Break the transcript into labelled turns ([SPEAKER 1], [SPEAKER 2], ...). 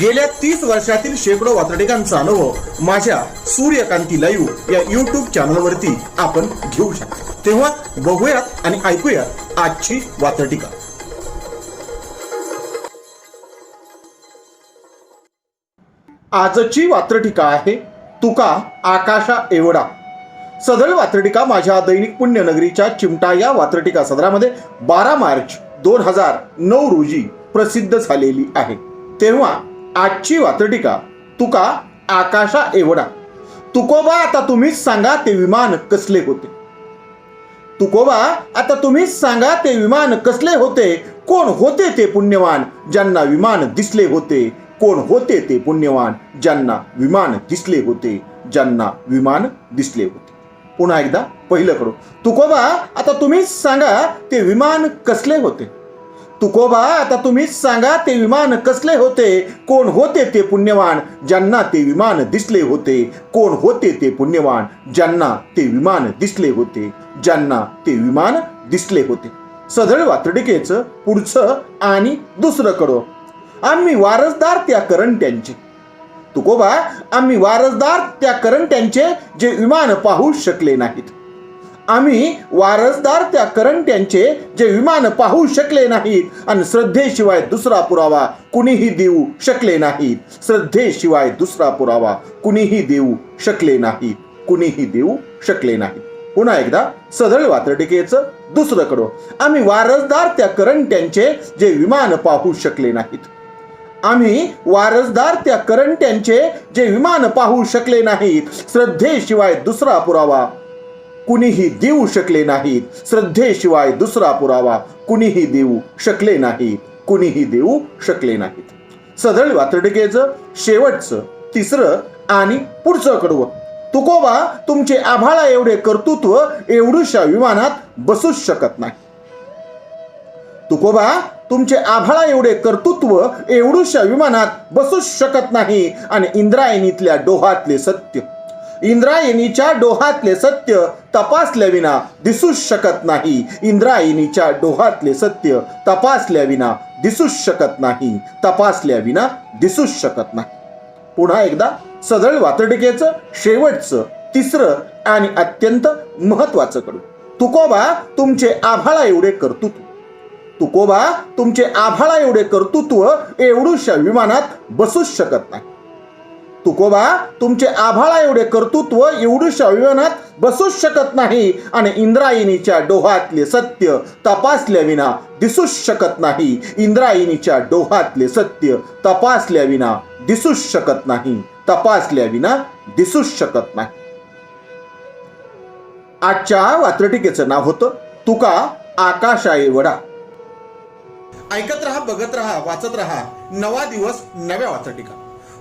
[SPEAKER 1] गेल्या तीस वर्षातील शेकडो वातडिकांचा अनुभव माझ्या सूर्यकांती लाईव्ह या युट्यूब चॅनलवरती आपण घेऊ शकता. तेव्हा बघूयात आणि ऐकूयात आजची वातडिका आजची वात्रटिका आहे तुका आकाशा एवढा. सदळ वात्रटिका माझ्या दैनिक पुण्यनगरीच्या चिमटा या वात्रटिका सदरामध्ये बारा मार्च दोन हजार नऊ रोजी प्रसिद्ध झालेली आहे. तेव्हा आजची वात्रटिका तुका आकाशा एवढा. तुकोबा आता तुम्हीच सांगा ते विमान कसले होते. तुकोबा आता तुम्हीच सांगा ते विमान कसले होते. कोण होते ते पुण्यवान? ज्यांना विमान दिसले होते. कोण होते ते पुण्यवान? ज्यांना विमान दिसले होते. ज्यांना विमान दिसले होते. पुन्हा एकदा पहिलं करू. तुकोबा आता तुम्हीच सांगा ते विमान कसले होते. तुकोबा आता तुम्हीच सांगा ते विमान कसले होते कोण होते ते पुण्यवान? ज्यांना ते विमान दिसले होते कोण होते ते पुण्यवान? ज्यांना ते विमान दिसले होते ज्यांना ते विमान दिसले होते. सदळ वातडिकेचं पुढचं आणि दुसरं कडो आम्ही वारसदार त्या करंट्यांचे. तुकोबा आम्ही वारसदार त्या करंट्यांचे जे विमान पाहू शकले नाहीत. आम्ही वारसदार त्या करंट्यांचे जे विमान पाहू शकले नाहीत आणि श्रद्धेशिवाय दुसरा पुरावा कुणीही देऊ शकले नाहीत. श्रद्धेशिवाय दुसरा पुरावा कुणीही देऊ शकले नाहीत. कुणीही देऊ शकले नाहीत. पुन्हा एकदा सदळ वात्रटिकेचं दुसरं कडो आम्ही वारसदार त्या करंट्यांचे जे विमान पाहू शकले नाहीत. आम्ही वारसदार त्या करंट्यांचे जे विमान पाहू शकले नाहीत. श्रद्धेशिवाय दुसरा पुरावा कुणीही देऊ शकले नाहीत. श्रद्धेशिवाय दुसरा पुरावा कुणीही देऊ शकले नाहीत. कुणीही देऊ शकले नाहीत. सदळ वातडकेचं शेवटचं तिसरं आणि पुढचं कडवं. तुकोबा तुमचे आभाळा एवढे कर्तृत्व एवढूशा विमानात बसूच शकत नाही. तुकोबा तुमचे आभाळा एवढे कर्तृत्व एवढूशा विमानात बसूच शकत नाही आणि इंद्रायणीतल्या डोहातले सत्य. इंद्रायणीच्या डोहातले सत्य तपासल्याविना दिसूच शकत नाही. इंद्रायणीच्या डोहातले सत्य तपासल्याविना दिसूच शकत नाही. तपासल्याविना दिसूच शकत नाही. पुन्हा एकदा सदळ वातडिकेचं शेवटचं तिसरं आणि अत्यंत महत्वाचं कडू तुकोबा तुमचे आभाळा एवढे कर्तृत्व. तुकोबा तुमचे आभाळा एवढे कर्तृत्व एवढूशा विमानात बसूच शकत नाही. तुकोबा तुमचे आभाळा एवढे कर्तृत्व एवढं विमानात बसूच शकत नाही आणि इंद्रायणीच्या डोहातले सत्य तपासल्याविना दिसूच शकत नाही. इंद्रायणीच्या डोहातले सत्य तपासल्याविना दिसूच शकत नाही. तपासल्याविना दिसूच शकत नाही. आजच्या वात्रटिकेचं नाव होतं तुका आकाशाये वडा. ऐकत राहा बघत रहा वाचत रहा. नवा दिवस नव्या वाचटिका